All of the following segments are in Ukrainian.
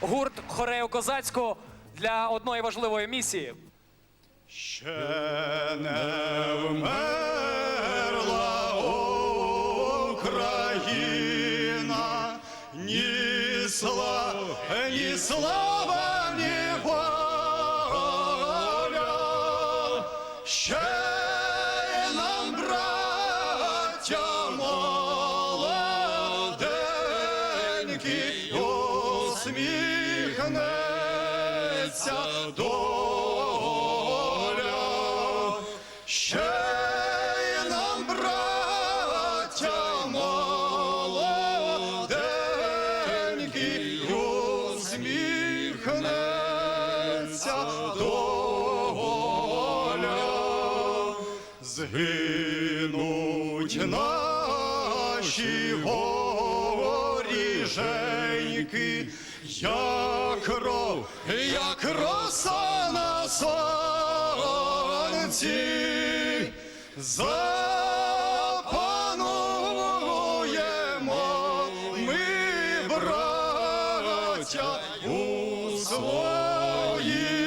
гурт Хорею Козацьку для одної важливої місії. Ще не вмерла Україна, ні слава, ні слава, ні воля. Ще нам, браття молоденькі, усміхнеться доля. Ще нам, браття молоденькі. Згинуть наші воріженьки, як кров, як роса на сонці. Запануємо ми, браття, у своїй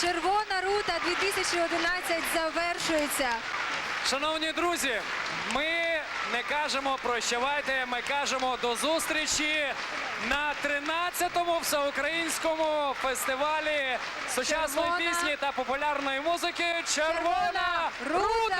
Червона рута 2011 завершується. Шановні друзі, ми не кажемо прощавайте, ми кажемо до зустрічі на 13-му всеукраїнському фестивалі сучасної Червона пісні та популярної музики Червона Рута!